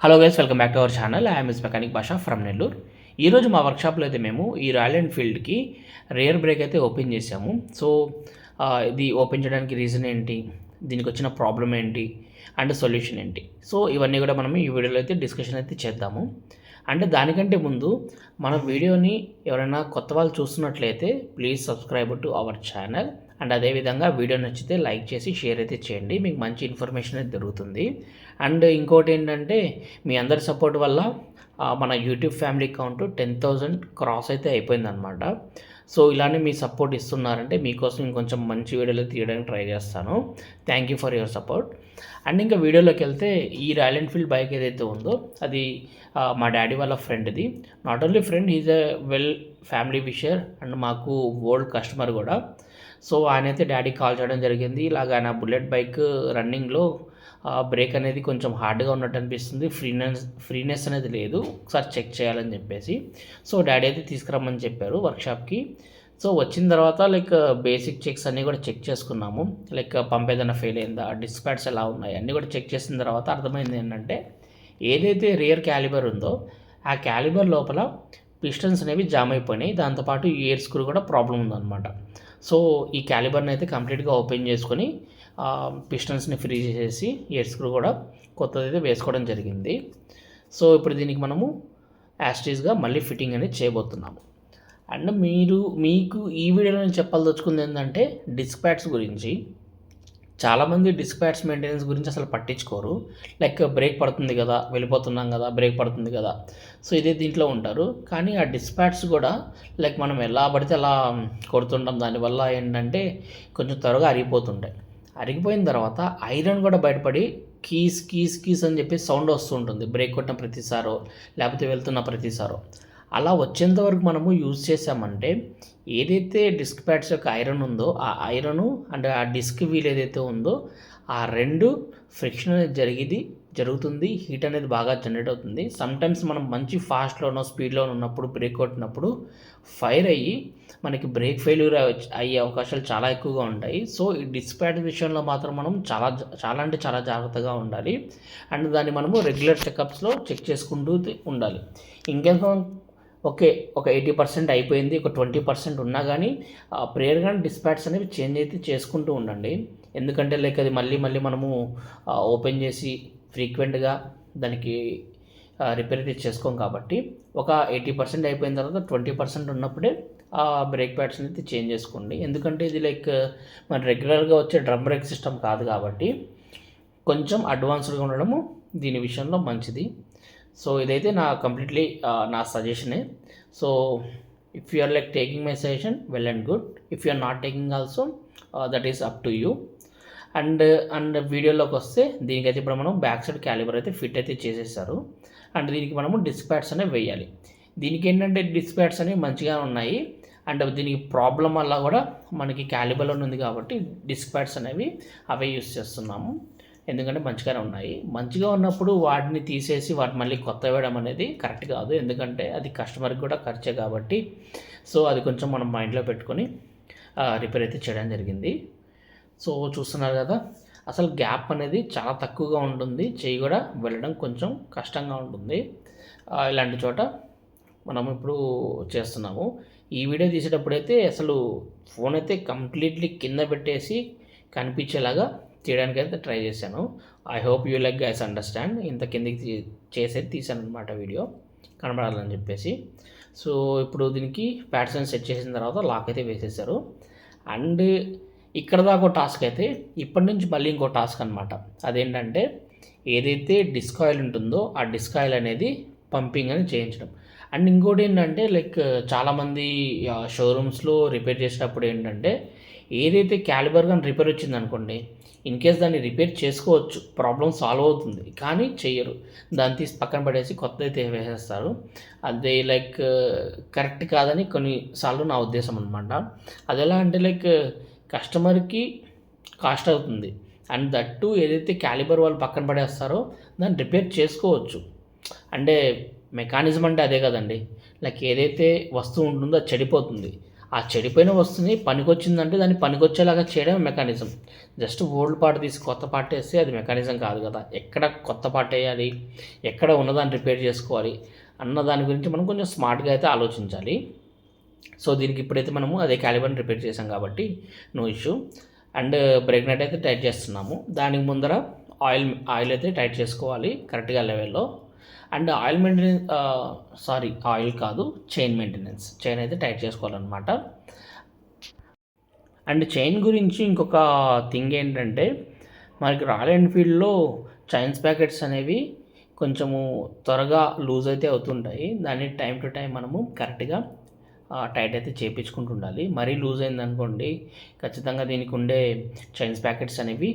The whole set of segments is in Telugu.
Hello guys welcome back to our channel I'm is mechanic Basha from Nellore ఈరోజు మా వర్క్షాప్లో అయితే మేము ఈ రాయల్ ఎన్ఫీల్డ్కి రేర్ బ్రేక్ అయితే ఓపెన్ చేసాము సో ఇది ఓపెన్ చేయడానికి రీజన్ ఏంటి? దీనికి వచ్చిన ప్రాబ్లం ఏంటి? అండ్ సొల్యూషన్ ఏంటి? సో ఇవన్నీ కూడా మనం ఈ వీడియోలో అయితే డిస్కషన్ అయితే చేద్దాము. అంటే దానికంటే ముందు మన వీడియోని ఎవరైనా కొత్త వాళ్ళు చూస్తున్నట్లయితే please subscribe to our channel and అదేవిధంగా వీడియో నచ్చితే లైక్ చేసి షేర్ అయితే చేయండి. మీకు మంచి ఇన్ఫర్మేషన్ అయితే దొరుకుతుంది. అండ్ ఇంకోటి ఏంటంటే మీ అందరి సపోర్ట్ వల్ల మన YouTube family account ten thousand cross అయితే అయిపోయిందనమాట సో ఇలానే మీ సపోర్ట్ ఇస్తున్నారంటే మీకోసం ఇంకొంచెం మంచి వీడియోలు తీయడానికి ట్రై చేస్తాను. Thank you for your support and ఇంకా వీడియోలోకి వెళ్తే ఈ రాయల్ ఎన్ఫీల్డ్ బైక్ ఏదైతే ఉందో అది మా డాడీ వాళ్ళ ఫ్రెండ్ది. Not only friend is a well family wisher and మాకు ఓల్డ్ కస్టమర్ కూడా. సో ఆయన అయితే డాడీ కాల్ చేయడం జరిగింది. ఇలాగ ఆయన బుల్లెట్ బైక్ రన్నింగ్లో బ్రేక్ అనేది కొంచెం హార్డ్గా ఉన్నట్టు అనిపిస్తుంది. ఫ్రీనెస్ ఫ్రీనెస్ అనేది లేదు. ఒకసారి చెక్ చేయాలని చెప్పేసి. సో డాడీ అయితే తీసుకురమ్మని చెప్పారు వర్క్షాప్కి. సో వచ్చిన తర్వాత లైక్ బేసిక్ చెక్స్ అన్నీ కూడా చెక్ చేసుకున్నాము. లైక్ పంప్ ఏదైనా ఫెయిల్ అయిందా డిస్క్ ప్యాడ్స్ ఎలా ఉన్నాయి అన్నీ కూడా చెక్ చేసిన తర్వాత అర్థమైంది ఏంటంటే ఏదైతే రియర్ క్యాలిబర్ ఉందో ఆ క్యాలిబర్ లోపల పిస్టన్స్ అనేవి జామ్ అయిపోయినాయి. దాంతోపాటు ఇయర్ స్క్రూ కూడా ప్రాబ్లం ఉందన్నమాట. సో ఈ క్యాలిబర్ని అయితే కంప్లీట్గా ఓపెన్ చేసుకొని పిస్టన్స్ని ఫ్రీ చేసేసి ఇయర్ స్క్రూ కూడా కొత్తది అయితే వేసుకోవడం జరిగింది. సో ఇప్పుడు దీనికి మనము యాస్టీస్గా మళ్ళీ ఫిట్టింగ్ అనేది చేయబోతున్నాము. అండ్ మీరు మీకు ఈ వీడియోలో నేను చెప్పాల్దొచ్చుకుంది ఏంటంటే డిస్క్ ప్యాడ్స్ గురించి. చాలామంది డిస్క్ ప్యాడ్స్ మెయింటెనెన్స్ గురించి అసలు పట్టించుకోరు. లైక్ బ్రేక్ పడుతుంది కదా వెళ్ళిపోతున్నాం కదా బ్రేక్ పడుతుంది కదా. సో ఇదే దీంట్లో ఉంటారు. కానీ ఆ డిస్క్ ప్యాడ్స్ కూడా లైక్ మనం ఎలా పడితే అలా కొడుతుంటాం. దానివల్ల ఏంటంటే కొంచెం త్వరగా అరిగిపోతుంటాయి. అరిగిపోయిన తర్వాత ఐరన్ కూడా బయటపడి కీస్ కీస్ కీస్ అని చెప్పి సౌండ్ వస్తుంటుంది బ్రేక్ కొట్టిన ప్రతిసారో లేకపోతే వెళ్తున్న ప్రతిసారో. అలా వచ్చేంత వరకు మనము యూజ్ చేసామంటే ఏదైతే డిస్క్ ప్యాడ్స్ యొక్క ఐరన్ ఉందో ఆ ఐరన్ అండ్ ఆ డిస్క్ వీల్ ఏదైతే ఉందో ఆ రెండు ఫ్రిక్షన్ అనేది జరిగింది జరుగుతుంది హీట్ అనేది బాగా జనరేట్ అవుతుంది. సమ్టైమ్స్ మనం మంచి ఫాస్ట్లోనో స్పీడ్లో ఉన్నప్పుడు బ్రేక్ కొట్టినప్పుడు ఫైర్ అయ్యి మనకి బ్రేక్ ఫెయిల్యూర్ అయ్యే అవకాశాలు చాలా ఎక్కువగా ఉంటాయి. సో ఈ డిస్ప్యాడ్ విషయంలో మాత్రం మనం చాలా చాలా అంటే చాలా జాగ్రత్తగా ఉండాలి. అండ్ దాన్ని మనము రెగ్యులర్ చెకప్స్లో చెక్ చేసుకుంటూ ఉండాలి. ఇంకేం ఓకే ఒక ఎయిటీ పర్సెంట్ అయిపోయింది ఒక ట్వంటీ పర్సెంట్ ఉన్నా కానీ ప్రేయర్ కానీ డిస్పాట్స్ అనేవి చేంజ్ అయితే చేసుకుంటూ ఉండండి. ఎందుకంటే లైక్ అది మళ్ళీ మళ్ళీ మనము ఓపెన్ చేసి ఫ్రీక్వెంట్గా దానికి రిపేర్ చేసుకోం కాబట్టి ఒక ఎయిటీ పర్సెంట్ అయిపోయిన తర్వాత ట్వంటీ పర్సెంట్ ఉన్నప్పుడే ఆ బ్రేక్ ప్యాడ్స్ అనేది చేంజ్ చేసుకోండి. ఎందుకంటే ఇది లైక్ మన రెగ్యులర్గా వచ్చే డ్రమ్ బ్రేక్ సిస్టమ్ కాదు కాబట్టి కొంచెం అడ్వాన్స్డ్గా ఉండడము దీని విషయంలో మంచిది. సో ఇదైతే నా కంప్లీట్లీ నా సజెషనే so if you are like taking my suggestion well and good if you are not taking also that is up to you and and వీడియోలోకి వస్తే దీనికైతే ఇప్పుడు మనం బ్యాక్ సైడ్ క్యాలిబర్ అయితే ఫిట్ అయితే చేసేసారు. అండ్ దీనికి మనము డిస్క్ ప్యాడ్స్ అనేవి వేయాలి. దీనికి ఏంటంటే డిస్క్ ప్యాడ్స్ అనేవి మంచిగా ఉన్నాయి. అండ్ దీనికి ప్రాబ్లం వల్ల కూడా మనకి క్యాలిబర్లో ఉంది కాబట్టి డిస్క్ ప్యాడ్స్ అనేవి అవే యూస్ చేస్తున్నాము. ఎందుకంటే మంచిగానే ఉన్నాయి. మంచిగా ఉన్నప్పుడు వాటిని తీసేసి వాటిని మళ్ళీ కొత్త వేయడం అనేది కరెక్ట్ కాదు. ఎందుకంటే అది కస్టమర్కి కూడా ఖర్చే కాబట్టి. సో అది కొంచెం మనం మైండ్లో పెట్టుకొని రిపేర్ అయితే చేయడం జరిగింది. సో చూస్తున్నారు కదా అసలు గ్యాప్ అనేది చాలా తక్కువగా ఉంటుంది. చేయి కూడా వెళ్ళడం కొంచెం కష్టంగా ఉంటుంది. ఇలాంటి చోట మనం ఇప్పుడు చేస్తున్నాము. ఈ వీడియో తీసేటప్పుడు అయితే అసలు ఫోన్ అయితే కంప్లీట్లీ కింద పెట్టేసి కనిపించేలాగా తీయడానికి అయితే ట్రై చేశాను. I hope you like guys understand ఇంత కిందకి తీ- చేసేది తీసాను అనమాట వీడియో. కనబడాలని చెప్పేసి. సో ఇప్పుడు దీనికి ప్యాటర్న్ సెట్ చేసిన తర్వాత లాక్ అయితే వేసేసారు అండ్ ఇక్కడ దాకా టాస్క్ అయితే ఇప్పటి నుంచి మళ్ళీ ఇంకో టాస్క్ అనమాట అదేంటంటే ఏదైతే డిస్క్ ఆయిల్ ఉంటుందో ఆ డిస్క్ ఆయిల్ అనేది పంపింగ్ అని చేయించడం. అండ్ ఇంకోటి ఏంటంటే లైక్ చాలామంది షోరూమ్స్లో రిపేర్ చేసేటప్పుడు ఏంటంటే ఏదైతే క్యాలిబర్ కానీ రిపేర్ వచ్చింది అనుకోండి ఇన్ కేస్ దాన్ని రిపేర్ చేసుకోవచ్చు ప్రాబ్లం సాల్వ్ అవుతుంది. కానీ చెయ్యరు దాన్ని తీసి పక్కన పడేసి కొత్త అయితే వేసేస్తారు. అది లైక్ కరెక్ట్ కాదని కొన్నిసార్లు నా ఉద్దేశం అనమాట అది ఎలా అంటే లైక్ కస్టమర్కి కాస్ట్ అవుతుంది. అండ్ దట్టు ఏదైతే క్యాలిబర్ వాళ్ళు పక్కన పడేస్తారో దాన్ని రిపేర్ చేసుకోవచ్చు. అంటే మెకానిజం అంటే అదే కదండి. లైక్ ఏదైతే వస్తువు ఉంటుందో అది చెడిపోతుంది. ఆ చెడిపోయిన వస్తువుని పనికొచ్చిందంటే దాన్ని పనికొచ్చేలాగా చేయడం మెకానిజం. జస్ట్ ఓల్డ్ పార్ట్ తీసి కొత్త పార్ట్ వేస్తే అది మెకానిజం కాదు కదా. ఎక్కడ కొత్త పార్ట్ వేయాలి? ఎక్కడ ఉన్నదాన్ని రిపేర్ చేసుకోవాలి? అన్న దాని గురించి మనం కొంచెం స్మార్ట్గా అయితే ఆలోచించాలి. సో దీనికి ఇప్పుడైతే మనము అదే క్యాలిబర్ని రిపేర్ చేసాం కాబట్టి no issue. And brake nut అయితే టైట్ చేస్తున్నాము. దానికి ముందర ఆయిల్ ఆయిల్ అయితే టైట్ చేసుకోవాలి కరెక్ట్గా లెవెల్లో. And oil maintenance sorry oil కాదు చైన్ మెయింటెనెన్స్. చైన్ అయితే టైట్ చేసుకోవాలన్నమాట. అండ్ చైన్ గురించి ఇంకొక థింగ్ ఏంటంటే మనకి రాయల్ ఎన్ఫీల్డ్లో చైన్స్ ప్యాకెట్స్ అనేవి కొంచెము త్వరగా లూజ్ అయితే అవుతుంటాయి. దాన్ని టైం టు టైం మనము కరెక్ట్గా టైట్ అయితే చేయించుకుంటూ ఉండాలి. మరీ లూజ్ అయిందనుకోండి ఖచ్చితంగా దీనికి ఉండే చైన్స్ ప్యాకెట్స్ అనేవి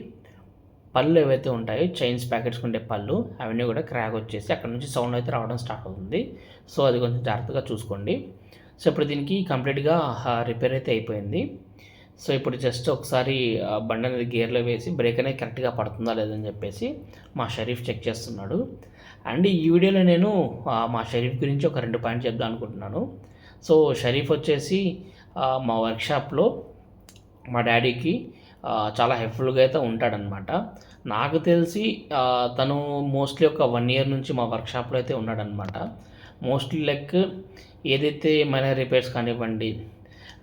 పళ్ళు ఏవైతే ఉంటాయో చైన్స్ ప్యాకెట్స్ ఉండే పళ్ళు అవన్నీ కూడా క్రాక్ వచ్చేసి అక్కడ నుంచి సౌండ్ అయితే రావడం స్టార్ట్ అవుతుంది. సో అది కొంచెం జాగ్రత్తగా చూసుకోండి. సో ఇప్పుడు దీనికి కంప్లీట్గా రిపేర్ అయితే అయిపోయింది. సో ఇప్పుడు జస్ట్ ఒకసారి బండి అనేది గేర్లో వేసి బ్రేక్ అనేది కరెక్ట్గా పడుతుందా లేదని చెప్పేసి మా షరీఫ్ చెక్ చేస్తున్నాడు. అండ్ ఈ వీడియోలో నేను మా షరీఫ్ గురించి ఒక రెండు పాయింట్ చెప్దాం అనుకుంటున్నాను. సో షరీఫ్ వచ్చేసి మా వర్క్షాప్లో మా డాడీకి చాలా హెల్ప్ఫుల్గా అయితే ఉంటాడనమాట నాకు తెలిసి తను మోస్ట్లీ ఒక వన్ ఇయర్ నుంచి మా వర్క్షాప్లో అయితే ఉన్నాడనమాట మోస్ట్లీ లైక్ ఏదైతే మన రిపేర్స్ కానివ్వండి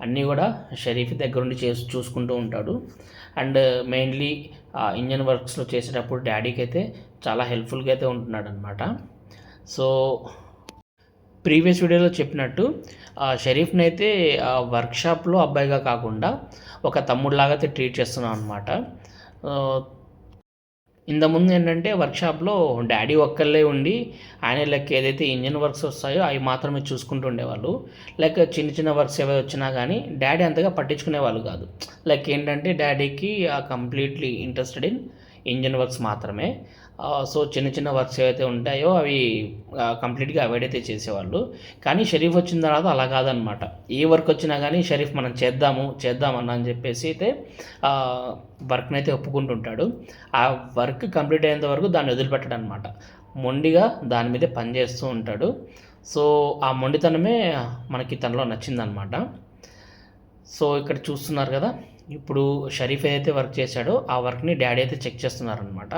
అన్నీ కూడా షరీఫ్ దగ్గరుండి చేసి చూసుకుంటూ ఉంటాడు. అండ్ మెయిన్లీ ఇంజన్ వర్క్స్లో చేసేటప్పుడు డాడీకి అయితే చాలా హెల్ప్ఫుల్గా అయితే ఉంటున్నాడు అనమాట సో ప్రీవియస్ వీడియోలో చెప్పినట్టు షరీఫ్ని అయితే వర్క్షాప్లో అబ్బాయిగా కాకుండా ఒక తమ్ముడిలాగా అయితే ట్రీట్ చేస్తున్నాం అనమాట ఇంతకుముందు ఏంటంటే వర్క్షాప్లో డాడీ ఒక్కళ్ళే ఉండి ఆయన లెక్క ఏదైతే ఇంజిన్ వర్క్స్ వస్తాయో అవి మాత్రమే చూసుకుంటూ ఉండేవాళ్ళు. లైక్ చిన్న చిన్న వర్క్స్ ఏవై వచ్చినా కానీ డాడీ అంతగా పట్టించుకునే వాళ్ళు కాదు. లైక్ ఏంటంటే డాడీకి completely interested in engine works మాత్రమే. సో చిన్న చిన్న వర్క్స్ ఏవైతే ఉంటాయో అవి కంప్లీట్గా అవాయిడ్ అయితే చేసేవాళ్ళు. కానీ షరీఫ్ వచ్చిన తర్వాత అలా కాదనమాట. ఏ వర్క్ వచ్చినా కానీ షరీఫ్ మనం చేద్దాము చేద్దామన్నా అని చెప్పేసి అయితే వర్క్ని అయితే ఒప్పుకుంటుంటాడు. ఆ వర్క్ కంప్లీట్ అయ్యేంత వరకు దాన్ని వదిలిపెట్టడం అనమాట మొండిగా దాని మీదే పనిచేస్తూ ఉంటాడు. సో ఆ మొండితనమే మనకి తనలో నచ్చిందనమాట. సో ఇక్కడ చూస్తున్నారు కదా ఇప్పుడు షరీఫ్ ఏదైతే వర్క్ చేశాడో ఆ వర్క్ని డాడీ అయితే చెక్ చేస్తున్నారనమాట.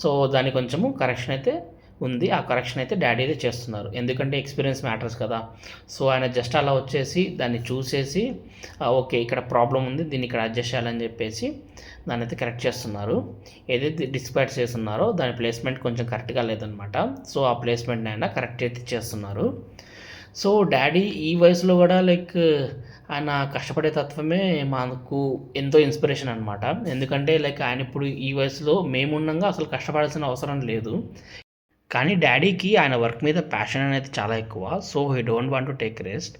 సో దాని కొంచెము కరెక్షన్ అయితే ఉంది. ఆ కరెక్షన్ అయితే డాడీ అయితే చేస్తున్నారు. ఎందుకంటే ఎక్స్పీరియన్స్ మ్యాటర్స్ కదా. సో ఆయన జస్ట్ అలా వచ్చేసి దాన్ని చూసేసి ఓకే ఇక్కడ ప్రాబ్లం ఉంది దీన్ని ఇక్కడ అడ్జస్ట్ చేయాలని చెప్పేసి దాన్ని అయితే కరెక్ట్ చేస్తున్నారు. ఏదైతే డిస్పాచ్ చేస్తున్నారో దాని ప్లేస్మెంట్ కొంచెం కరెక్ట్గా లేదనమాట. సో ఆ ప్లేస్మెంట్ అయినా కరెక్ట్ అయితే చేస్తున్నారు. సో డాడీ ఈ వయసులో కూడా లైక్ ఆయన కష్టపడే తత్వమే మాకు ఎంతో ఇన్స్పిరేషన్ అనమాట ఎందుకంటే లైక్ ఆయన ఇప్పుడు ఈ వయసులో మేముండగా అసలు కష్టపడాల్సిన అవసరం లేదు. కానీ డాడీకి ఆయన వర్క్ మీద ప్యాషన్ అనేది చాలా ఎక్కువ. So he don't want to take rest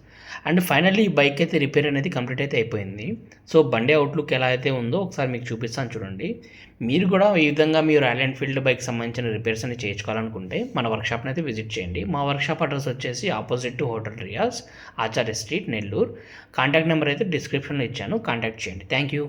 and finally ఈ బైక్ అయితే రిపేర్ అనేది కంప్లీట్ అయితే అయిపోయింది. సో బండి అవుట్లుక్ ఎలా అయితే ఉందో ఒకసారి మీకు చూపిస్తాను చూడండి. మీరు కూడా ఈ విధంగా మీరు రాయల్ ఎన్ఫీల్డ్ బైక్ సంబంధించిన రిపేర్స్ అనేది చేయించుకోవాలనుకుంటే మన వర్క్షాప్ని అయితే విజిట్ చేయండి. మా వర్క్షాప్ అడ్రస్ వచ్చేసి opposite to hotel Riyas Acharya street Nellore contact number అయితే డిస్క్రిప్షన్లో ఇచ్చాను. కాంటాక్ట్ చేయండి. Thank you